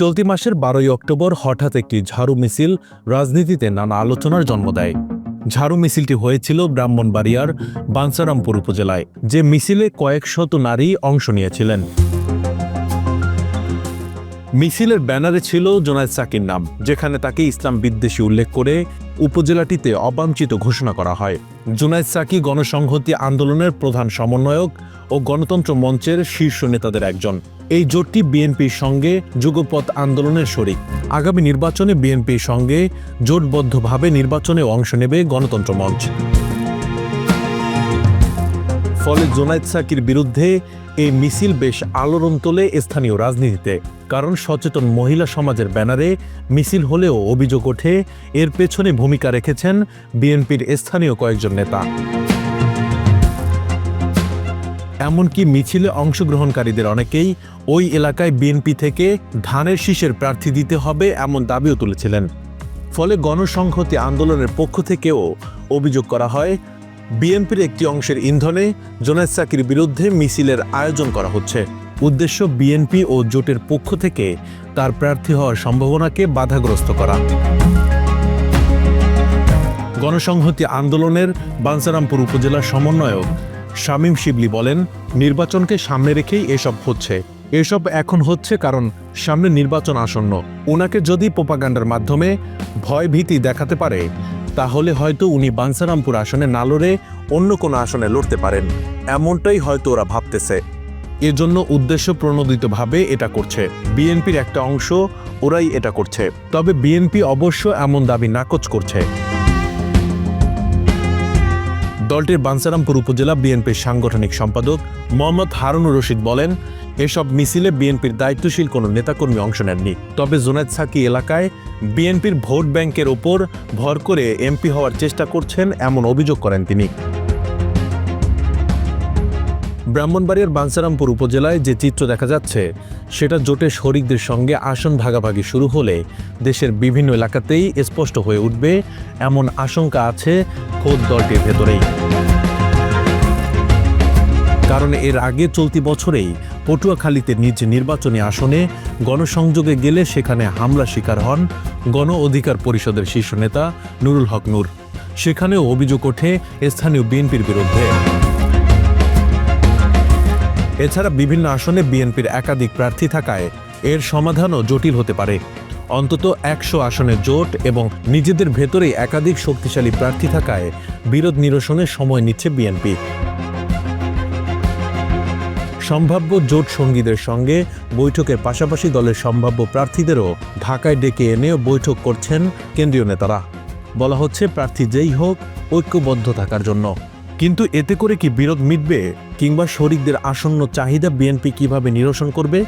চলতি মাসের বারোই অক্টোবর হঠাৎ একটি ঝাড়ু মিছিল রাজনীতিতে নানা আলোচনার জন্ম দেয়। ঝাড়ু মিছিলটি হয়েছিল ব্রাহ্মণবাড়িয়ার বাঞ্ছারামপুর উপজেলায়, যে মিছিলে কয়েক শত নারী অংশ নিয়েছিলেন। মিছিলের ব্যানারে ছিল জোনায়েদ সাকির নাম, যেখানে তাকে ইসলাম বিদ্বেষী উল্লেখ করে উপজেলাটিতে অবাঞ্ছিত ঘোষণা করা হয়। জুনায়েদ সাকি গণসংহতি আন্দোলনের প্রধান সমন্বয়ক ও গণতন্ত্র মঞ্চের শীর্ষ নেতাদের একজন। এই জোটটি বিএনপির সঙ্গে যুগপথ আন্দোলনের শরিক। আগামী নির্বাচনে বিএনপির সঙ্গে জোটবদ্ধভাবে নির্বাচনে অংশ নেবে গণতন্ত্র মঞ্চ। ফলে জোনায়েদ সাকির বিরুদ্ধে এই মিছিল বেশ আলোড়ন তোলে স্থানীয় রাজনীতিতে। কারণ সচেতন মহিলা সমাজের ব্যানারে মিছিল হলেও অভিযোগ ওঠে, এর পেছনে ভূমিকা রেখেছেন বিএনপির স্থানীয় কয়েকজন নেতা। এমনকি মিছিলে অংশগ্রহণকারীদের অনেকেই ওই এলাকায় বিএনপি থেকে ধানের শীষের প্রার্থী দিতে হবে এমন দাবিও তুলেছিলেন। ফলে গণসংহতি আন্দোলনের পক্ষ থেকেও অভিযোগ করা হয় বিএনপির একটি অংশের ইন্ধনে জোনায়েদ সাকির বিরুদ্ধে মিছিলের আয়োজন করা হচ্ছে। উদ্দেশ্য বিএনপি ও জোটের পক্ষ থেকে তার প্রার্থী হওয়ার সম্ভাবনাকে বাধাগ্রস্ত করা। গণসংহতি আন্দোলনের বাঞ্ছারামপুর উপজেলার সমন্বয়ক শামীম শিবলি বলেন, নির্বাচনকে সামনে রেখেই এসব হচ্ছে। এসব এখন হচ্ছে কারণ সামনে নির্বাচন আসন্ন। ওনাকে যদি প্রোপাগান্ডার মাধ্যমে ভয় ভীতি দেখাতে পারে তাহলে হয়তো উনি বাঞ্ছারামপুর আসনে না লড়ে অন্য কোনো আসনে লড়তে পারেন। এমনটাই হয়তো ওরা ভাবতেছে। এজন্য উদ্দেশ্য প্রণোদিতভাবে এটা করছে। বিএনপির একটা অংশ ওরাই এটা করছে। তবে বিএনপি অবশ্য এমন দাবি নাকচ করছে। দলটির বাঞ্ছারামপুর উপজেলা বিএনপির সাংগঠনিক সম্পাদক মোহাম্মদ হারুনুর রশিদ বলেন, এসব মিছিলে বিএনপির দায়িত্বশীল কোনো নেতাকর্মী অংশ নেননি। তবে জোনায়দ সাকি এলাকায় বিএনপির ভোট ব্যাংকের ওপর ভর করে এমপি হওয়ার চেষ্টা করছেন এমন অভিযোগ করেন তিনি। ব্রাহ্মণবাড়িয়ার বাঞ্ছারামপুর উপজেলায় যে চিত্র দেখা যাচ্ছে, সেটা জোটে শরিকদের সঙ্গে আসন ভাগাভাগি শুরু হলে দেশের বিভিন্ন এলাকাতেই স্পষ্ট হয়ে উঠবে এমন আশঙ্কা আছে খোদ দলটির ভেতরেই। কারণ এর আগে চলতি বছরেই পটুয়াখালীতে নিজ নির্বাচনী আসনে গণসংযোগে গেলে সেখানে হামলা শিকার হন গণ অধিকার পরিষদের শীর্ষ নেতা নুরুল হক নূর। সেখানেও অভিযোগ ওঠে স্থানীয় বিএনপির বিরুদ্ধে। এছাড়া বিভিন্ন আসনে বিএনপির একাধিক প্রার্থী থাকায় এর সমাধানও জটিল হতে পারে। অন্তত একশো আসনের জোট এবং নিজেদের ভেতরেই একাধিক শক্তিশালী প্রার্থী থাকায় বিরোধ নিরসনে সময় নিচ্ছে বিএনপি। সম্ভাব্য জোট সঙ্গীদের সঙ্গে বৈঠকের পাশাপাশি দলের সম্ভাব্য প্রার্থীদেরও ঢাকায় ডেকে এনেও বৈঠক করছেন কেন্দ্রীয় নেতারা। বলা হচ্ছে প্রার্থী যেই হোক, ঐক্যবদ্ধ থাকার জন্য। কিন্তু এতে করে কি বিরোধ মিটবে কিংবা শরিকদের আসন্ন চাহিদা বিএনপি কীভাবে নিরসন করবে?